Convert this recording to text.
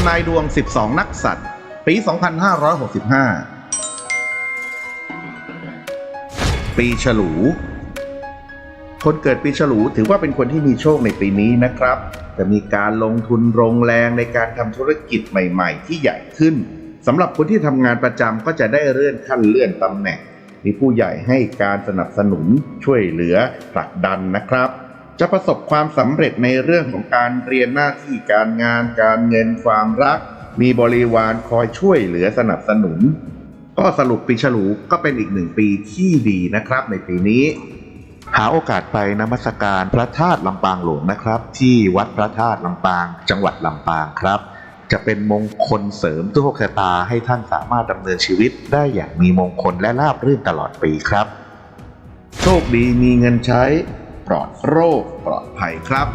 ำนายดวง 12 นักสัตว์ ปี 2565 ปีฉลู คนเกิดปีฉลูถือว่าเป็นคนที่มีโชคในปีนี้นะครับ จะมีการลงทุนลงแรงในการทำธุรกิจใหม่ๆ ที่ใหญ่ขึ้นสำหรับคนที่ทำงานประจำก็จะได้เลื่อนขั้นเลื่อนตำแหน่ง มีผู้ใหญ่ให้การสนับสนุนช่วยเหลือผลักดันนะครับ จะประสบความสำเร็จในเรื่องของการเรียนหน้าที่การงานการเงินความรัก มีบริวารคอยช่วยเหลือสนับสนุน ก็สรุปปีฉลูก็เป็นอีกหนึ่งปีที่ดีนะครับในปีนี้ หาโอกาสไปนมัสการพระธาตุลำปางหลวงนะครับ ที่วัดพระธาตุลำปาง จังหวัดลำปางครับ จะเป็นมงคลเสริมทุกชะตาให้ท่านสามารถดำเนินชีวิตได้อย่างมีมงคลและราบรื่นตลอดปีครับ โชคดีมีเงินใช้ ปลอดโรคปลอดภัยครับ